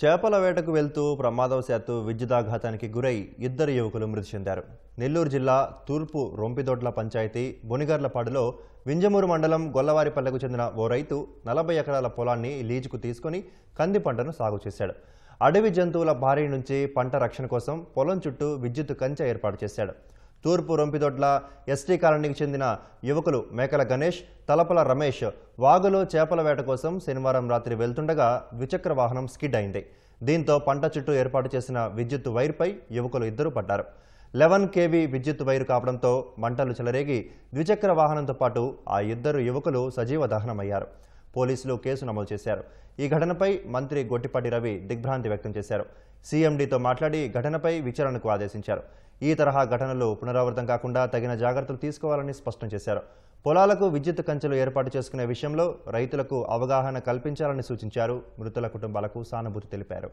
చేపల వేటకు వెళ్తూ ప్రమాదవశాత్తు విద్యుదాఘాతానికి గురై ఇద్దరు యువకులు మృతి చెందారు. నెల్లూరు జిల్లా తూర్పు రొంపిదొడ్ల పంచాయతీ బొనిగర్లపాడులో వింజమూరు మండలం గొల్లవారిపల్లెకు చెందిన ఓ రైతు నలభై ఎకరాల పొలాన్ని లీజుకు తీసుకొని కంది పంటను సాగు చేశాడు. అడవి జంతువుల భారీ నుంచి పంట రక్షణ కోసం పొలం చుట్టూ విద్యుత్ కంచె ఏర్పాటు చేశాడు. తూర్పు రొంపిదొడ్ల ఎస్టీ కాలనీకి చెందిన యువకులు మేకల గణేష్ తలపల రమేష్ వాగులో చేపల వేట కోసం శనివారం రాత్రి వెళ్తుండగా ద్విచక్ర వాహనం స్కిడ్ అయింది. దీంతో పంట చుట్టూ ఏర్పాటు చేసిన విద్యుత్ వైర్పై యువకులు ఇద్దరు పడ్డారు. లెవెన్ కేవీ విద్యుత్ వైరు కావడంతో మంటలు చెలరేగి ద్విచక్ర వాహనంతో పాటు ఆ ఇద్దరు యువకులు సజీవ దహనమయ్యారు. పోలీసులు కేసు నమోదు చేశారు. ఈ ఘటనపై మంత్రి గొట్టిపాటి రవి దిగ్భ్రాంతి వ్యక్తం చేశారు. సీఎండీతో మాట్లాడి ఘటనపై విచారణకు ఆదేశించారు. ఈ తరహా ఘటనలు పునరావృతం కాకుండా తగిన జాగ్రత్తలు తీసుకోవాలని స్పష్టం చేశారు. పొలాలకు విద్యుత్ కంచెలు ఏర్పాటు చేసుకునే విషయంలో రైతులకు అవగాహన కల్పించాలని సూచించారు. మృతుల కుటుంబాలకు సానుభూతి తెలిపారు.